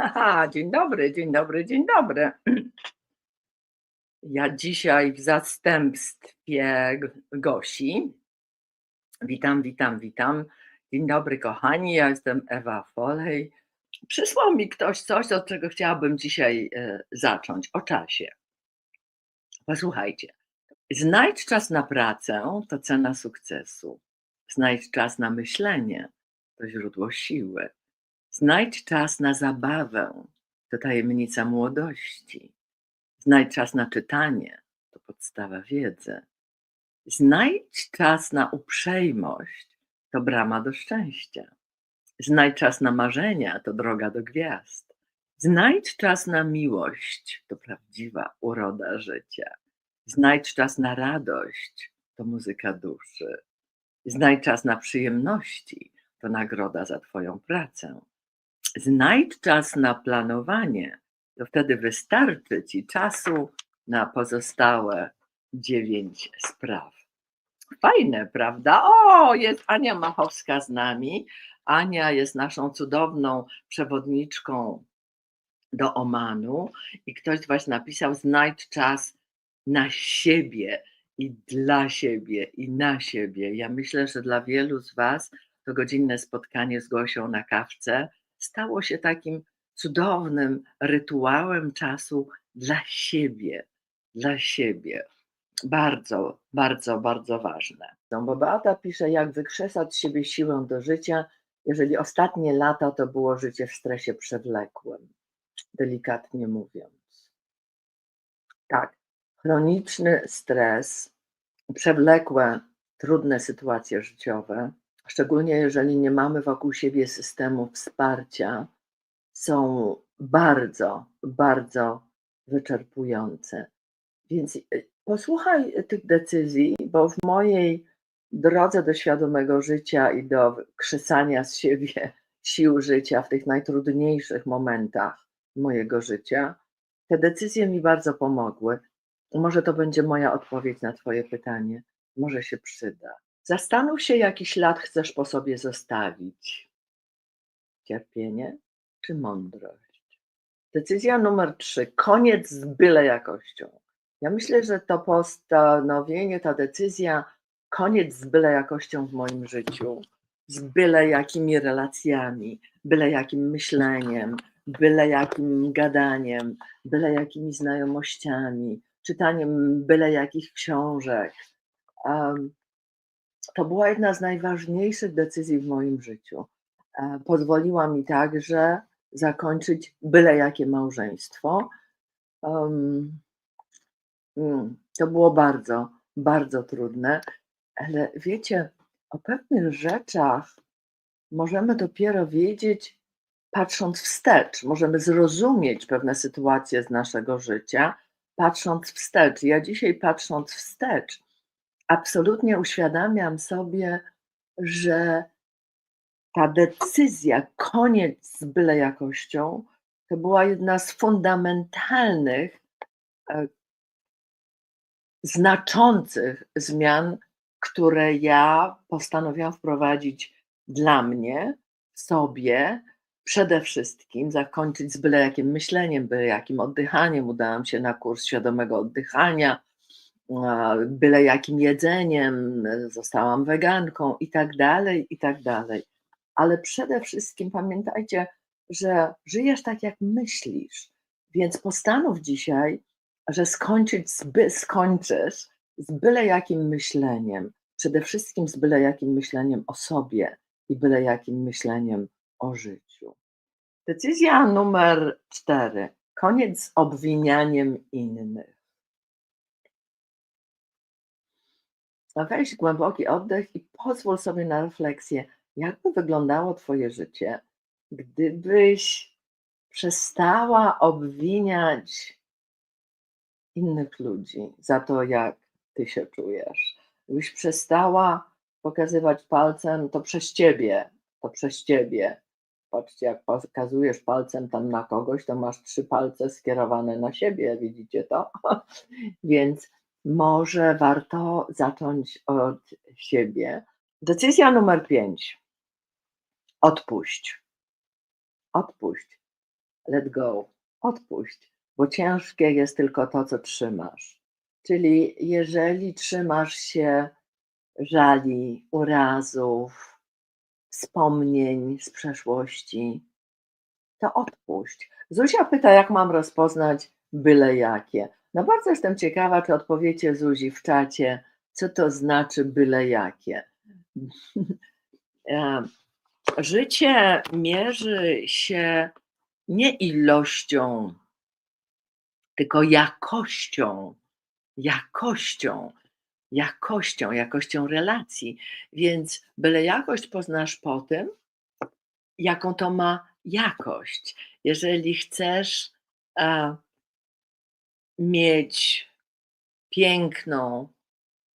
Dzień dobry, dzień dobry, dzień dobry. Ja dzisiaj w zastępstwie Gosi. Witam, witam, witam. Dzień dobry, kochani. Ja jestem Ewa Folej. Przysłał mi ktoś coś, od czego chciałabym dzisiaj e, zacząć o czasie. Posłuchajcie. Znajdź czas na pracę to cena sukcesu. Znajdź czas na myślenie to źródło siły. Znajdź czas na zabawę to tajemnica młodości. Znajdź czas na czytanie to podstawa wiedzy. Znajdź czas na uprzejmość to brama do szczęścia. Znajdź czas na marzenia to droga do gwiazd. Znajdź czas na miłość to prawdziwa uroda życia. Znajdź czas na radość to muzyka duszy. Znajdź czas na przyjemności to nagroda za Twoją pracę. Znajdź czas na planowanie, to wtedy wystarczy Ci czasu na pozostałe dziewięć spraw. Fajne, prawda? O, jest Ania Machowska z nami. Ania jest naszą cudowną przewodniczką do Omanu i ktoś właśnie napisał: znajdź czas na siebie i dla siebie i na siebie. Ja myślę, że dla wielu z Was to godzinne spotkanie z Gosią na kawce stało się takim cudownym rytuałem czasu dla siebie, dla siebie. Bardzo, bardzo, bardzo ważne. No bo Beata pisze, jak wykrzesać siebie siłę do życia, jeżeli ostatnie lata to było życie w stresie przewlekłym, delikatnie mówiąc. Tak, chroniczny stres, przewlekłe, trudne sytuacje życiowe, szczególnie jeżeli nie mamy wokół siebie systemu wsparcia, są bardzo, bardzo wyczerpujące. Więc y, posłuchaj tych decyzji, bo w mojej drodze do świadomego życia i do krzesania z siebie sił życia w tych najtrudniejszych momentach mojego życia, te decyzje mi bardzo pomogły. Może to będzie moja odpowiedź na Twoje pytanie. Może się przyda. Zastanów się, jaki ślad chcesz po sobie zostawić. Cierpienie czy mądrość? Decyzja numer trzy. Koniec z byle jakością. Ja myślę, że to postanowienie, ta decyzja, koniec z byle jakością w moim życiu, z byle jakimi relacjami, byle jakim myśleniem, byle jakim gadaniem, byle jakimi znajomościami, czytaniem byle jakich książek. Um, to była jedna z najważniejszych decyzji w moim życiu. E, Pozwoliła mi także zakończyć byle jakie małżeństwo. Mm, to było bardzo, bardzo trudne, ale wiecie, o pewnych rzeczach możemy dopiero wiedzieć, patrząc wstecz. Możemy zrozumieć pewne sytuacje z naszego życia, patrząc wstecz. Ja dzisiaj, patrząc wstecz, absolutnie uświadamiam sobie, że ta decyzja, koniec z byle jakością, to była jedna z fundamentalnych, e, znaczących zmian, które ja postanowiłam wprowadzić dla mnie, sobie, przede wszystkim zakończyć z byle jakim myśleniem, byle jakim oddychaniem. Udałam się na kurs świadomego oddychania, byle jakim jedzeniem, zostałam weganką i tak dalej, i tak dalej. Ale przede wszystkim pamiętajcie, że żyjesz tak, jak myślisz. Więc postanów dzisiaj, że skończyć z by, skończysz z byle jakim myśleniem, przede wszystkim z byle jakim myśleniem o sobie i byle jakim myśleniem o życiu. Decyzja numer cztery. Koniec z obwinianiem innych. Weź głęboki oddech i pozwól sobie na refleksję, jakby wyglądało Twoje życie, gdybyś przestała obwiniać innych ludzi za to, jak Ty się czujesz. Gdybyś przestała pokazywać palcem, to przez Ciebie, to przez Ciebie. Patrzcie, jak pokazujesz palcem tam na kogoś, to masz trzy palce skierowane na siebie, widzicie to? Więc może warto zacząć od siebie. Decyzja numer pięć. Odpuść. Odpuść. let go, odpuść, bo ciężkie jest tylko to, co trzymasz. Czyli jeżeli trzymasz się żali, urazów, wspomnień z przeszłości, to odpuść. Zuzia pyta, jak mam rozpoznać byle jakie. No bardzo jestem ciekawa, czy odpowiecie Zuzi w czacie, co to znaczy byle jakie. Życie mierzy się nie ilością, tylko jakością, jakością, jakością, jakością relacji. Więc byle jakość poznasz po tym, jaką to ma jakość. Jeżeli chcesz e, mieć piękną,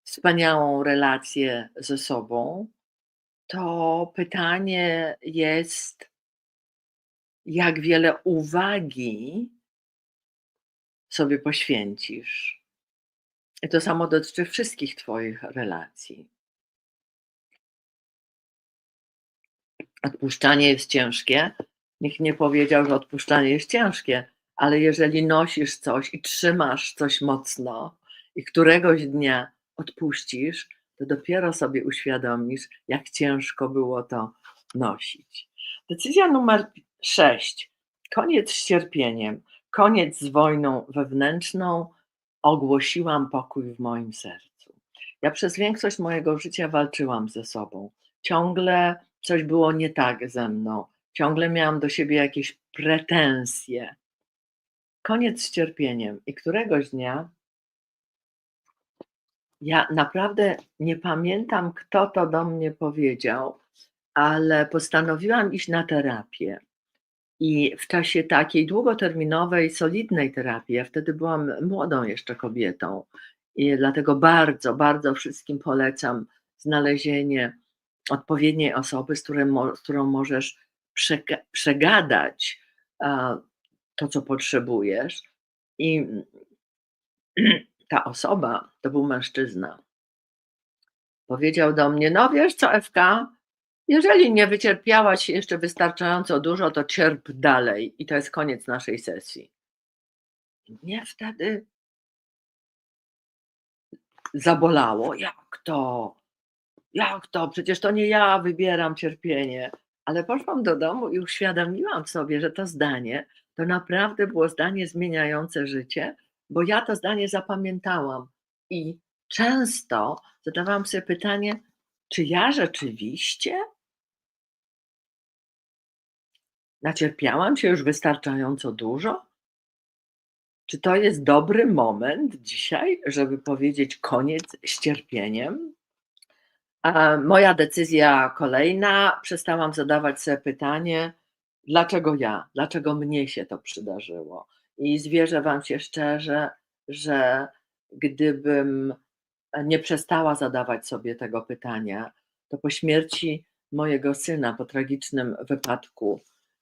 wspaniałą relację ze sobą, to pytanie jest, jak wiele uwagi sobie poświęcisz. I to samo dotyczy wszystkich Twoich relacji. Odpuszczanie jest ciężkie. Nikt nie powiedział, że odpuszczanie jest ciężkie, ale jeżeli nosisz coś i trzymasz coś mocno i któregoś dnia odpuścisz, to dopiero sobie uświadomisz, jak ciężko było to nosić. Decyzja numer 6. Koniec z cierpieniem, koniec z wojną wewnętrzną. Ogłosiłam pokój w moim sercu. Ja przez większość mojego życia walczyłam ze sobą. Ciągle coś było nie tak ze mną. Ciągle miałam do siebie jakieś pretensje. Koniec z cierpieniem. I któregoś dnia ja naprawdę nie pamiętam, kto to do mnie powiedział, ale postanowiłam iść na terapię. I w czasie takiej długoterminowej, solidnej terapii, ja wtedy byłam młodą jeszcze kobietą, i dlatego bardzo, bardzo wszystkim polecam znalezienie odpowiedniej osoby, z, którym, z którą możesz przega- przegadać to, co potrzebujesz. I ta osoba to był mężczyzna. Powiedział do mnie: No wiesz co, Ewka, jeżeli nie wycierpiałaś jeszcze wystarczająco dużo, to cierp dalej. I to jest koniec naszej sesji. I Mnie wtedy zabolało. Jak to? Jak to? Przecież to nie ja wybieram cierpienie. Ale poszłam do domu i uświadomiłam sobie, że to zdanie to naprawdę było zdanie zmieniające życie, bo ja to zdanie zapamiętałam. I często zadawałam sobie pytanie, czy ja rzeczywiście nacierpiałam się już wystarczająco dużo? Czy to jest dobry moment dzisiaj, żeby powiedzieć koniec z cierpieniem? A moja decyzja kolejna, przestałam zadawać sobie pytanie, dlaczego ja, dlaczego mnie się to przydarzyło. I zwierzę Wam się szczerze, że gdybym nie przestała zadawać sobie tego pytania, to po śmierci mojego syna, po tragicznym wypadku,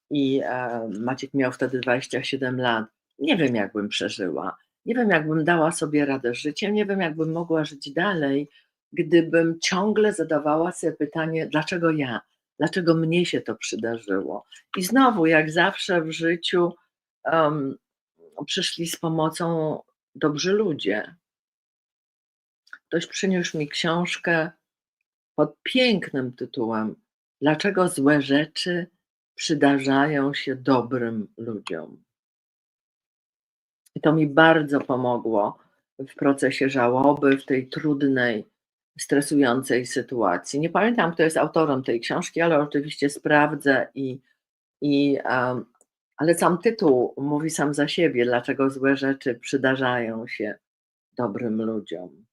i e, Maciek miał wtedy 27 lat, nie wiem, jakbym przeżyła. Nie wiem, jakbym dała sobie radę z życiem, nie wiem, jakbym mogła żyć dalej, gdybym ciągle zadawała sobie pytanie, dlaczego ja, dlaczego mnie się to przydarzyło. I znowu, jak zawsze w życiu, em, przyszli z pomocą dobrzy ludzie. Ktoś przyniósł mi książkę pod pięknym tytułem Dlaczego złe rzeczy przydarzają się dobrym ludziom. I to mi bardzo pomogło w procesie żałoby, w tej trudnej, stresującej sytuacji. Nie pamiętam, kto jest autorem tej książki, ale oczywiście sprawdzę i, i um, ale sam tytuł mówi sam za siebie, dlaczego złe rzeczy przydarzają się dobrym ludziom.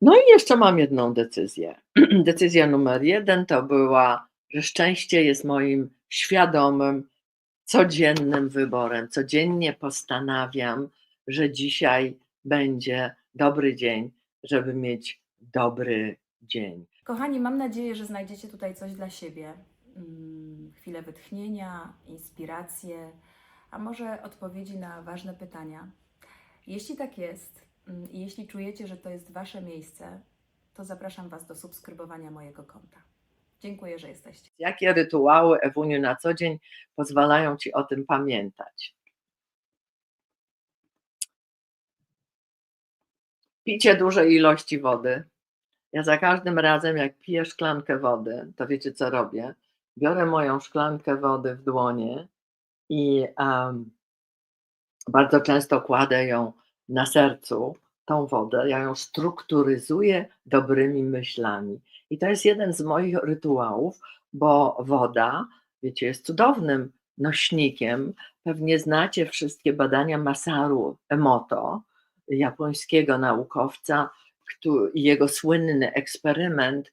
No i jeszcze mam jedną decyzję. Decyzja numer jeden to była, że szczęście jest moim świadomym, codziennym wyborem. Codziennie postanawiam, że dzisiaj będzie dobry dzień, żeby mieć dobry dzień. Kochani, mam nadzieję, że znajdziecie tutaj coś dla siebie. Mm, Chwilę wytchnienia, inspiracje, a może odpowiedzi na ważne pytania. Jeśli tak jest mm, i jeśli czujecie, że to jest Wasze miejsce, to zapraszam Was do subskrybowania mojego konta. Dziękuję, że jesteście. Jakie rytuały, Ewuniu, na co dzień pozwalają ci o tym pamiętać? Picie dużej ilości wody. Ja za każdym razem, jak piję szklankę wody, to wiecie, co robię? Biorę moją szklankę wody w dłonie i um, bardzo często kładę ją na sercu, tą wodę. Ja ją strukturyzuję dobrymi myślami. I to jest jeden z moich rytuałów, bo woda, wiecie, jest cudownym nośnikiem. Pewnie znacie wszystkie badania Masaru Emoto, japońskiego naukowca, i jego słynny eksperyment.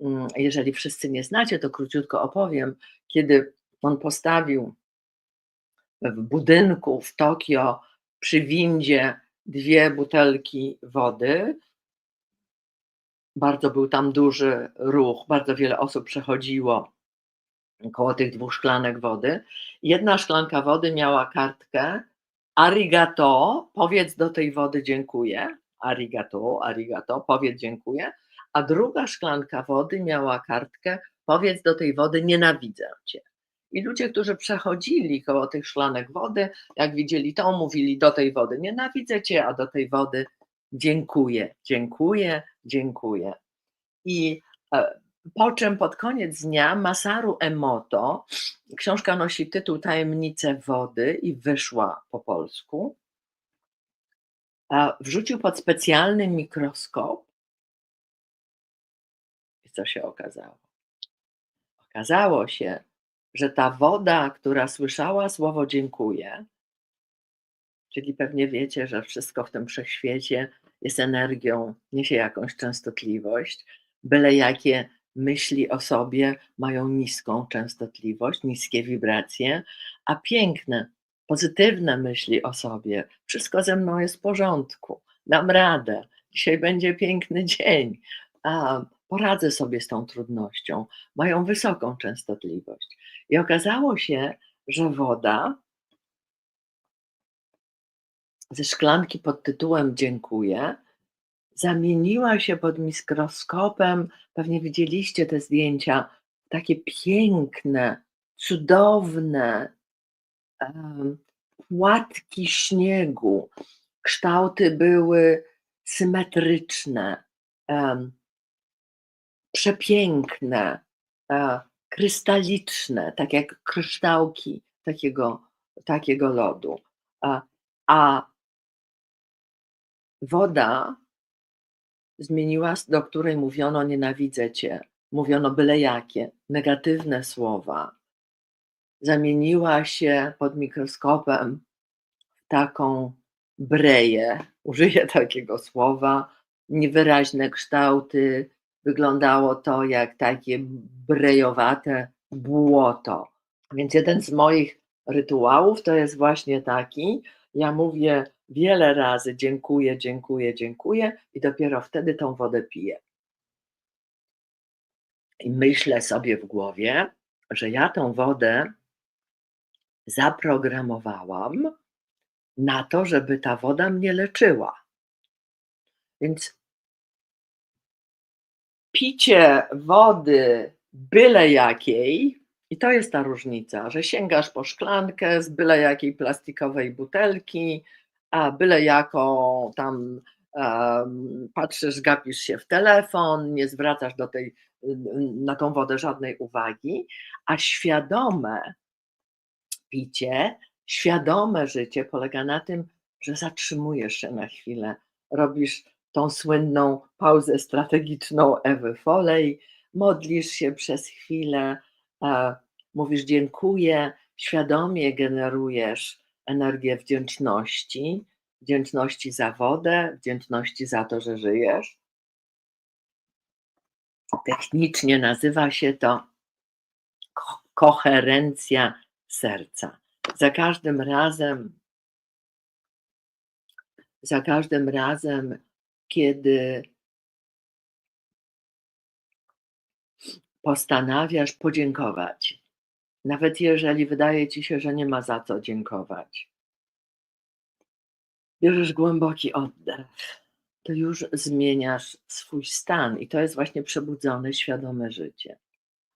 mm, Jeżeli wszyscy nie znacie, to króciutko opowiem. Kiedy on postawił w budynku w Tokio przy windzie dwie butelki wody, bardzo był tam duży ruch, bardzo wiele osób przechodziło koło tych dwóch szklanek wody. Jedna szklanka wody miała kartkę arigato, powiedz do tej wody dziękuję, arigato, arigato, powiedz dziękuję, a druga szklanka wody miała kartkę powiedz do tej wody nienawidzę cię. I ludzie, którzy przechodzili koło tych szklanek wody, jak widzieli to, mówili do tej wody nienawidzę cię, a do tej wody dziękuję, dziękuję, dziękuję. I e, po czym pod koniec dnia Masaru Emoto, książka nosi tytuł Tajemnice wody i wyszła po polsku, wrzucił pod specjalny mikroskop. I co się okazało? Okazało się, że ta woda, która słyszała słowo dziękuję, czyli pewnie wiecie, że wszystko w tym wszechświecie jest energią, niesie jakąś częstotliwość, byle jakie myśli o sobie mają niską częstotliwość, niskie wibracje, a piękne, pozytywne myśli o sobie, wszystko ze mną jest w porządku, dam radę, dzisiaj będzie piękny dzień, a poradzę sobie z tą trudnością, mają wysoką częstotliwość. I okazało się, że woda ze szklanki pod tytułem Dziękuję zamieniła się pod mikroskopem. Pewnie widzieliście te zdjęcia, takie piękne, cudowne płatki śniegu. Kształty były symetryczne, przepiękne, e, krystaliczne, tak jak kryształki takiego, takiego lodu. A, a woda zmieniła, do której mówiono nienawidzę cię, mówiono byle jakie, negatywne słowa, zamieniła się pod mikroskopem w taką breję, użyję takiego słowa, niewyraźne kształty, wyglądało to jak takie brejowate błoto. Więc jeden z moich rytuałów to jest właśnie taki, ja mówię wiele razy dziękuję, dziękuję, dziękuję i dopiero wtedy tą wodę piję. I myślę sobie w głowie, że ja tą wodę zaprogramowałam na to, żeby ta woda mnie leczyła. Więc picie wody byle jakiej, i to jest ta różnica, że sięgasz po szklankę z byle jakiej plastikowej butelki, byle jaką tam patrzysz, gapisz się w telefon, nie zwracasz do tej, na tą wodę żadnej uwagi, a świadome picie, świadome życie polega na tym, że zatrzymujesz się na chwilę, robisz tą słynną pauzę strategiczną Ewy Foley, modlisz się przez chwilę, e, mówisz dziękuję, świadomie generujesz energię wdzięczności, wdzięczności za wodę, wdzięczności za to, że żyjesz. Technicznie nazywa się to ko- koherencja serca. Za każdym razem, za każdym razem, kiedy postanawiasz podziękować, nawet jeżeli wydaje ci się, że nie ma za co dziękować, bierzesz głęboki oddech, to już zmieniasz swój stan i to jest właśnie przebudzone, świadome życie.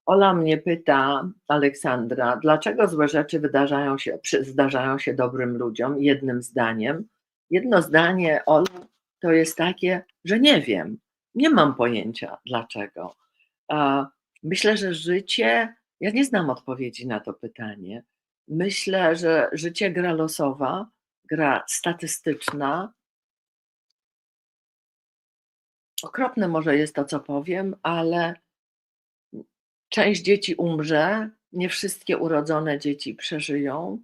Ola mnie pyta, Aleksandra, dlaczego złe rzeczy wydarzają się, zdarzają się dobrym ludziom? Jednym zdaniem. Jedno zdanie, Ola, to jest takie, że nie wiem. Nie mam pojęcia dlaczego. Myślę, że życie, ja nie znam odpowiedzi na to pytanie. Myślę, że życie gra losowa, gra statystyczna. Okropne może jest to, co powiem, ale część dzieci umrze, nie wszystkie urodzone dzieci przeżyją.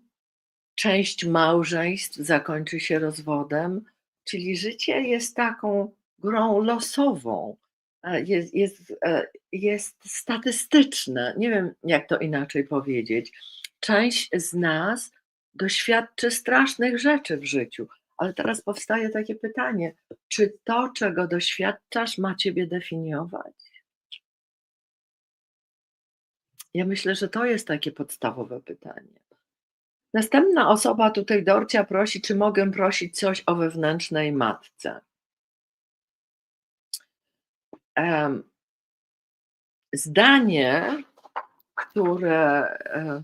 Część małżeństw zakończy się rozwodem, czyli życie jest taką grą losową, jest, jest, e, jest statystyczne. Nie wiem, jak to inaczej powiedzieć. Część z nas doświadczy strasznych rzeczy w życiu, ale teraz powstaje takie pytanie: czy to, czego doświadczasz, ma ciebie definiować? Ja myślę, że to jest takie podstawowe pytanie. Następna osoba tutaj, Dorcia, prosi, czy mogę prosić coś o wewnętrznej matce. Zdanie, które e,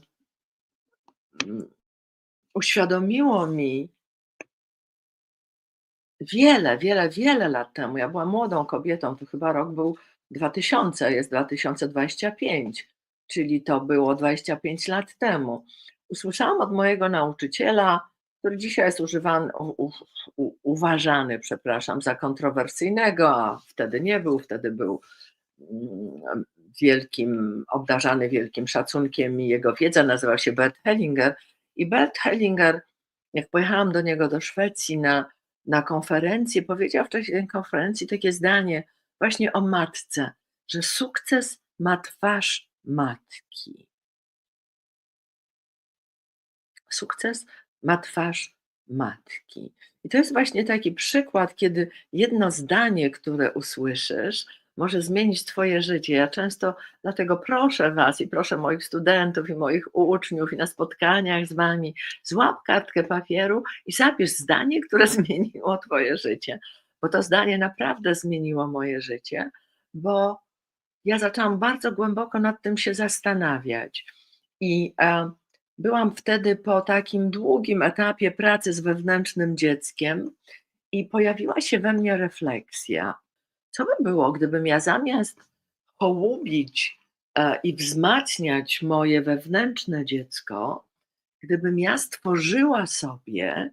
uświadomiło mi wiele, wiele, wiele lat temu. Ja byłam młodą kobietą, to chyba rok był 2000, jest 2025, czyli to było 25 lat temu. Usłyszałam od mojego nauczyciela, który dzisiaj jest używany, u, u, uważany, przepraszam, za kontrowersyjnego, a wtedy nie był, wtedy był mm, wielkim, obdarzany wielkim szacunkiem i jego wiedza nazywał się Bert Hellinger. I Bert Hellinger, jak pojechałam do niego do Szwecji na, na konferencję, powiedział w czasie tej konferencji takie zdanie właśnie o matce, że sukces ma twarz matki. Sukces ma twarz matki. I to jest właśnie taki przykład, kiedy jedno zdanie, które usłyszysz, może zmienić Twoje życie. Ja często dlatego proszę Was i proszę moich studentów i moich uczniów i na spotkaniach z Wami, złap kartkę papieru i zapisz zdanie, które zmieniło Twoje życie. Bo to zdanie naprawdę zmieniło moje życie, bo ja zaczęłam bardzo głęboko nad tym się zastanawiać. I byłam wtedy po takim długim etapie pracy z wewnętrznym dzieckiem i pojawiła się we mnie refleksja. Co by było, gdybym ja zamiast hołubić e, i wzmacniać moje wewnętrzne dziecko, gdybym ja stworzyła sobie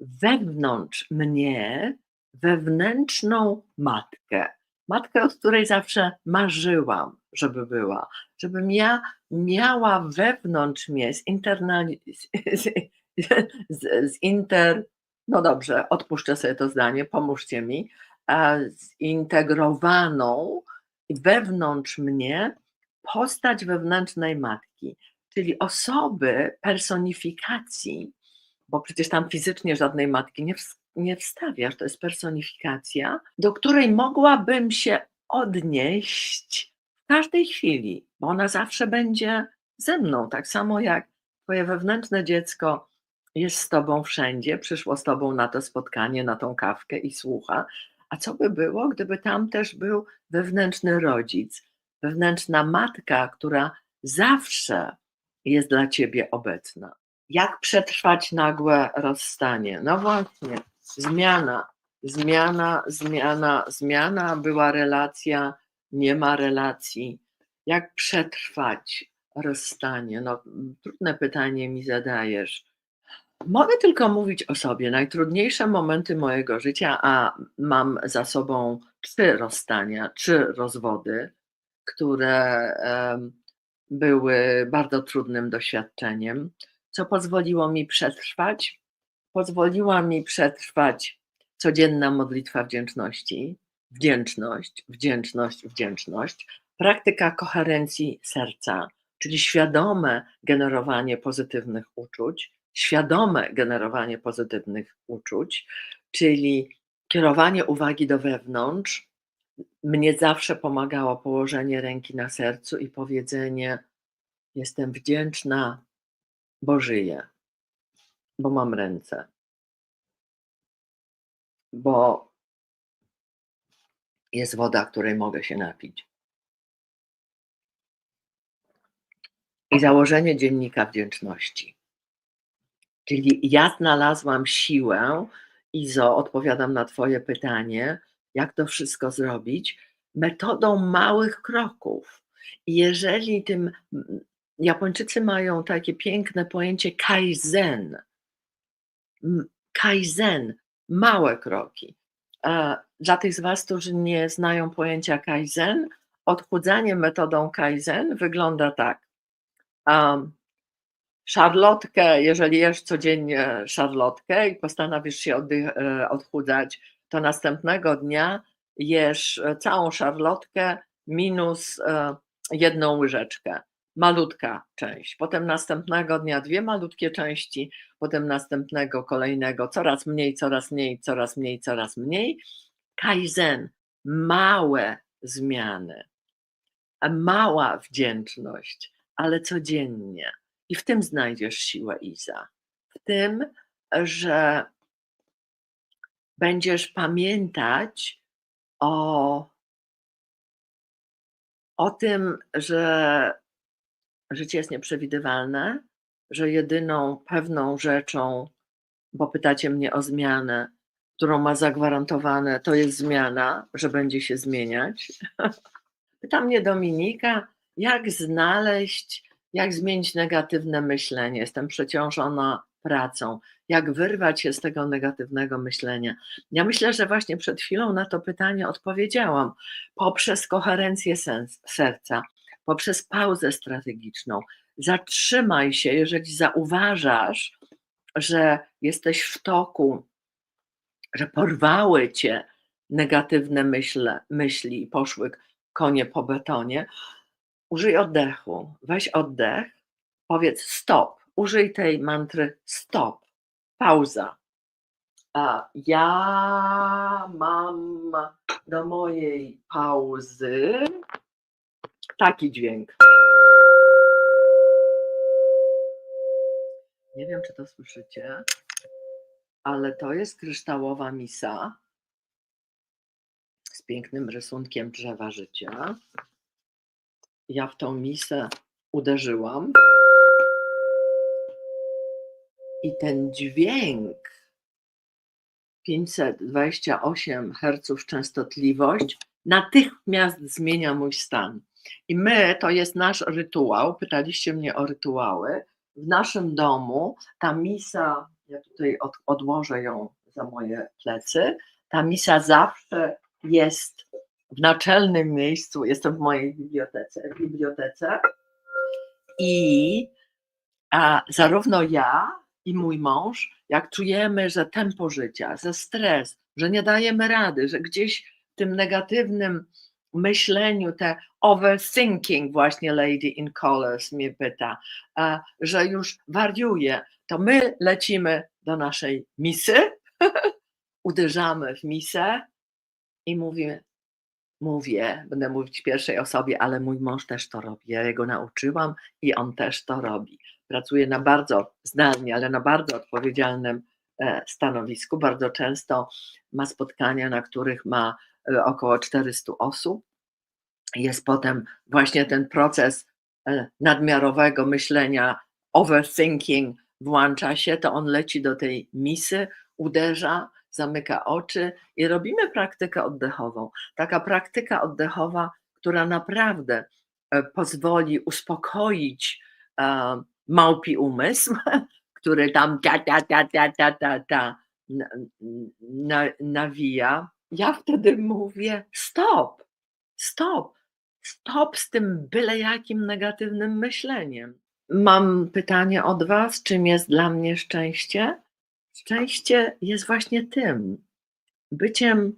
wewnątrz mnie wewnętrzną matkę. Matkę, od której zawsze marzyłam, żeby była, żebym ja miała wewnątrz mnie zinternali- z, z, zinter, no dobrze, odpuszczę sobie to zdanie, pomóżcie mi, a, zintegrowaną wewnątrz mnie postać wewnętrznej matki, czyli osoby personifikacji, bo przecież tam fizycznie żadnej matki nie, nie wstawiasz, to jest personifikacja, do której mogłabym się odnieść w każdej chwili, bo ona zawsze będzie ze mną, tak samo jak Twoje wewnętrzne dziecko jest z Tobą wszędzie, przyszło z Tobą na to spotkanie, na tą kawkę i słucha. A co by było, gdyby tam też był wewnętrzny rodzic, wewnętrzna matka, która zawsze jest dla Ciebie obecna? Jak przetrwać nagłe rozstanie? No właśnie, zmiana, zmiana, zmiana, zmiana. Była relacja, nie ma relacji. Jak przetrwać rozstanie? No, trudne pytanie mi zadajesz. Mogę tylko mówić o sobie. Najtrudniejsze momenty mojego życia, a mam za sobą trzy rozstania, trzy rozwody, które były bardzo trudnym doświadczeniem, co pozwoliło mi przetrwać. Pozwoliła mi przetrwać codzienna modlitwa wdzięczności, wdzięczność, wdzięczność, wdzięczność, praktyka koherencji serca, czyli świadome generowanie pozytywnych uczuć, świadome generowanie pozytywnych uczuć, czyli kierowanie uwagi do wewnątrz. Mnie zawsze pomagało położenie ręki na sercu i powiedzenie: Jestem wdzięczna, bo żyję, bo mam ręce, bo jest woda, której mogę się napić. i założenie dziennika wdzięczności. Czyli ja znalazłam siłę, Izo, odpowiadam na Twoje pytanie, jak to wszystko zrobić, metodą małych kroków. Jeżeli tym Japończycy mają takie piękne pojęcie kaizen, kaizen, małe kroki. Dla tych z Was, którzy nie znają pojęcia kaizen, odchudzanie metodą kaizen wygląda tak. Um, szarlotkę, jeżeli jesz codziennie szarlotkę i postanowisz się e, odchudzać, to następnego dnia jesz e, całą szarlotkę minus e, jedną łyżeczkę. Malutka część. Potem następnego dnia dwie malutkie części, potem następnego kolejnego coraz mniej, coraz mniej, coraz mniej, coraz mniej. Kaizen, małe zmiany, mała wdzięczność, ale codziennie. I w tym znajdziesz siłę Iza. W tym, że będziesz pamiętać o, o tym, że życie jest nieprzewidywalne, że jedyną pewną rzeczą, bo pytacie mnie o zmianę, którą ma zagwarantowane, to jest zmiana, że będzie się zmieniać. Pyta mnie Dominika, jak znaleźć, jak zmienić negatywne myślenie. Jestem przeciążona pracą. Jak wyrwać się z tego negatywnego myślenia? Ja myślę, że właśnie przed chwilą na to pytanie odpowiedziałam poprzez koherencję sens, serca, poprzez pauzę strategiczną. Zatrzymaj się, jeżeli zauważasz, że jesteś w toku, że porwały cię negatywne myśle, myśli i poszły konie po betonie. Użyj oddechu. Weź oddech, powiedz stop. Użyj tej mantry stop. Pauza. Ja mam do mojej pauzy taki dźwięk. Nie wiem, czy to słyszycie, ale to jest kryształowa misa z pięknym rysunkiem drzewa życia. Ja w tą misę uderzyłam. I ten dźwięk 528 Hz częstotliwość natychmiast zmienia mój stan. I my, to jest nasz rytuał, pytaliście mnie o rytuały. W naszym domu ta misa, ja tutaj od, odłożę ją za moje plecy, ta misa zawsze jest w naczelnym miejscu, jestem w mojej bibliotece, bibliotece. I a zarówno ja i mój mąż, jak czujemy, że tempo życia, że stres, że nie dajemy rady, że gdzieś w tym negatywnym myśleniu, te overthinking, właśnie Lady in Colors mnie pyta, a, że już wariuje, to my lecimy do naszej misy, uderzamy w misę i mówimy, mówię, będę mówić pierwszej osobie, ale mój mąż też to robi. Ja jego nauczyłam i on też to robi. Pracuje na bardzo zdalnie, ale na bardzo odpowiedzialnym e, stanowisku. Bardzo często ma spotkania, na których ma e, około 400 osób. Jest potem właśnie ten proces e, nadmiarowego myślenia, overthinking włącza się, to on leci do tej misy, uderza, zamyka oczy i robimy praktykę oddechową. Taka praktyka oddechowa, która naprawdę e, pozwoli uspokoić e, małpi umysł, który tam ta, ta, ta, ta, ta, ta, ta na, na, nawija. Ja wtedy mówię stop, stop, stop z tym byle jakim negatywnym myśleniem. Mam pytanie od Was, czym jest dla mnie szczęście? Szczęście jest właśnie tym, byciem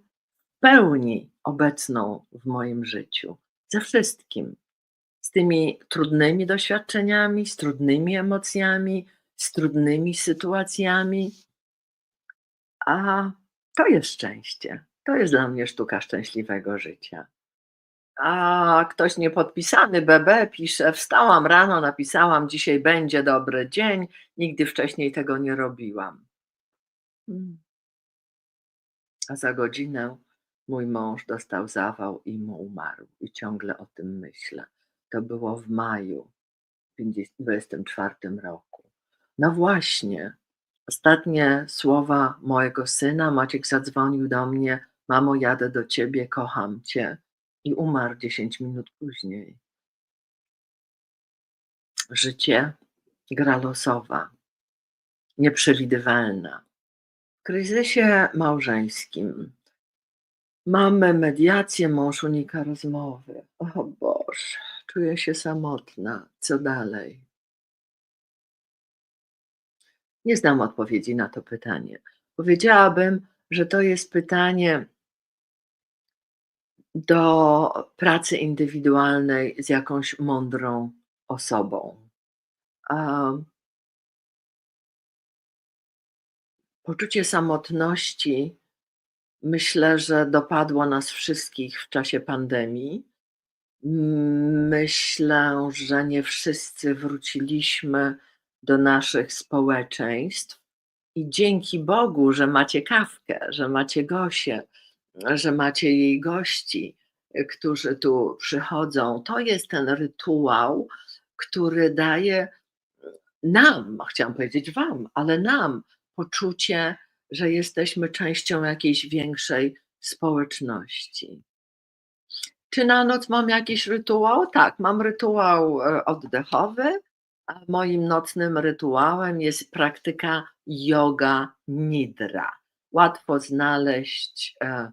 pełni obecną w moim życiu, ze wszystkim, z tymi trudnymi doświadczeniami, z trudnymi emocjami, z trudnymi sytuacjami. A to jest szczęście. To jest dla mnie sztuka szczęśliwego życia. A ktoś niepodpisany BB pisze: Wstałam rano, napisałam, dzisiaj będzie dobry dzień. Nigdy wcześniej tego nie robiłam. Hmm. A za godzinę mój mąż dostał zawał i mu umarł. I ciągle o tym myślę. To było w maju 2024 roku. No właśnie, ostatnie słowa mojego syna, Maciek zadzwonił do mnie, mamo jadę do ciebie, kocham cię i umarł 10 minut później. Życie, gra losowa, nieprzewidywalna. W kryzysie małżeńskim mamy mediację, mąż unika rozmowy. O Boże, czuję się samotna. Co dalej? Nie znam odpowiedzi na to pytanie. Powiedziałabym, że to jest pytanie do pracy indywidualnej z jakąś mądrą osobą. Poczucie samotności myślę, że dopadło nas wszystkich w czasie pandemii. Myślę, że nie wszyscy wróciliśmy do naszych społeczeństw i dzięki Bogu, że macie kawkę, że macie Gosię, że macie jej gości, którzy tu przychodzą. To jest ten rytuał, który daje nam, chciałam powiedzieć Wam, ale nam poczucie, że jesteśmy częścią jakiejś większej społeczności. Czy na noc mam jakiś rytuał? Tak, mam rytuał e, oddechowy. A moim nocnym rytuałem jest praktyka yoga nidra. Łatwo znaleźć, e,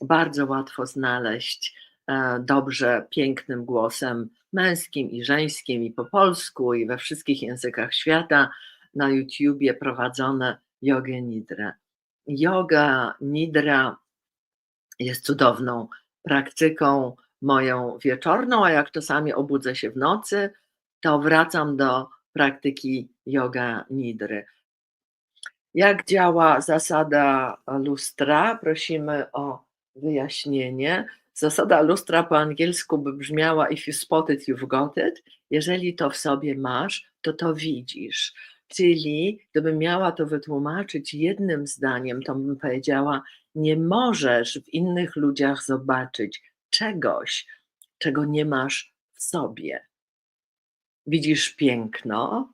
bardzo łatwo znaleźć e, dobrze, pięknym głosem męskim i żeńskim, i po polsku, i we wszystkich językach świata na YouTubie prowadzone jogę nidrę. Yoga nidra jest cudowną praktyką moją wieczorną, a jak czasami obudzę się w nocy, to wracam do praktyki yoga nidry. Jak działa zasada lustra? Prosimy o wyjaśnienie. Zasada lustra po angielsku by brzmiała: If you spot it, you've got it. Jeżeli to w sobie masz, to to widzisz. Czyli gdybym miała to wytłumaczyć jednym zdaniem, to bym powiedziała: Nie możesz w innych ludziach zobaczyć czegoś, czego nie masz w sobie. Widzisz piękno,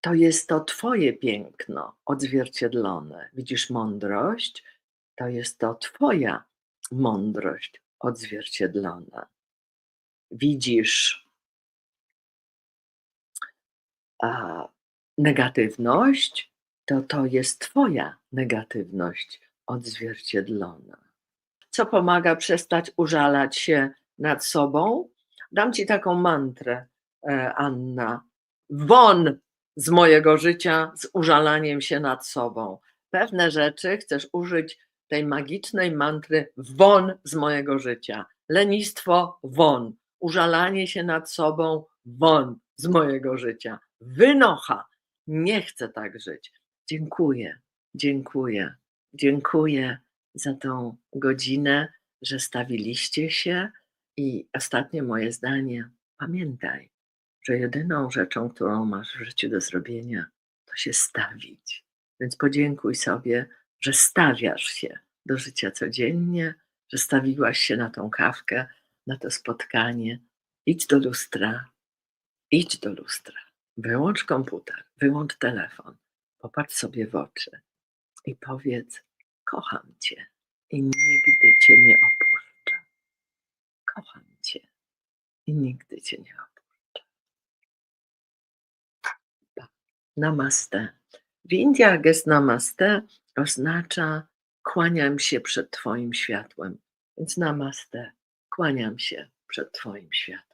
to jest to Twoje piękno odzwierciedlone. Widzisz mądrość, to jest to Twoja mądrość odzwierciedlona. Widzisz a, negatywność, to to jest Twoja negatywność odzwierciedlona. Co pomaga przestać użalać się nad sobą? Dam Ci taką mantrę, e, Anna. Won z mojego życia z użalaniem się nad sobą. Pewne rzeczy chcesz użyć tej magicznej mantry won z mojego życia. Lenistwo won, użalanie się nad sobą won z mojego życia. Wynocha, nie chcę tak żyć. Dziękuję, dziękuję, dziękuję za tą godzinę, że stawiliście się. I ostatnie moje zdanie: pamiętaj, że jedyną rzeczą, którą masz w życiu do zrobienia, to się stawić. Więc podziękuj sobie, że stawiasz się do życia codziennie, że stawiłaś się na tą kawkę, na to spotkanie. Idź do lustra, idź do lustra. Wyłącz komputer, wyłącz telefon, popatrz sobie w oczy i powiedz: Kocham Cię i nigdy Cię nie opuszczę. Kocham Cię i nigdy Cię nie opuszczę. Namaste. W Indiach gest namaste oznacza kłaniam się przed Twoim światłem. Więc namaste, kłaniam się przed Twoim światłem.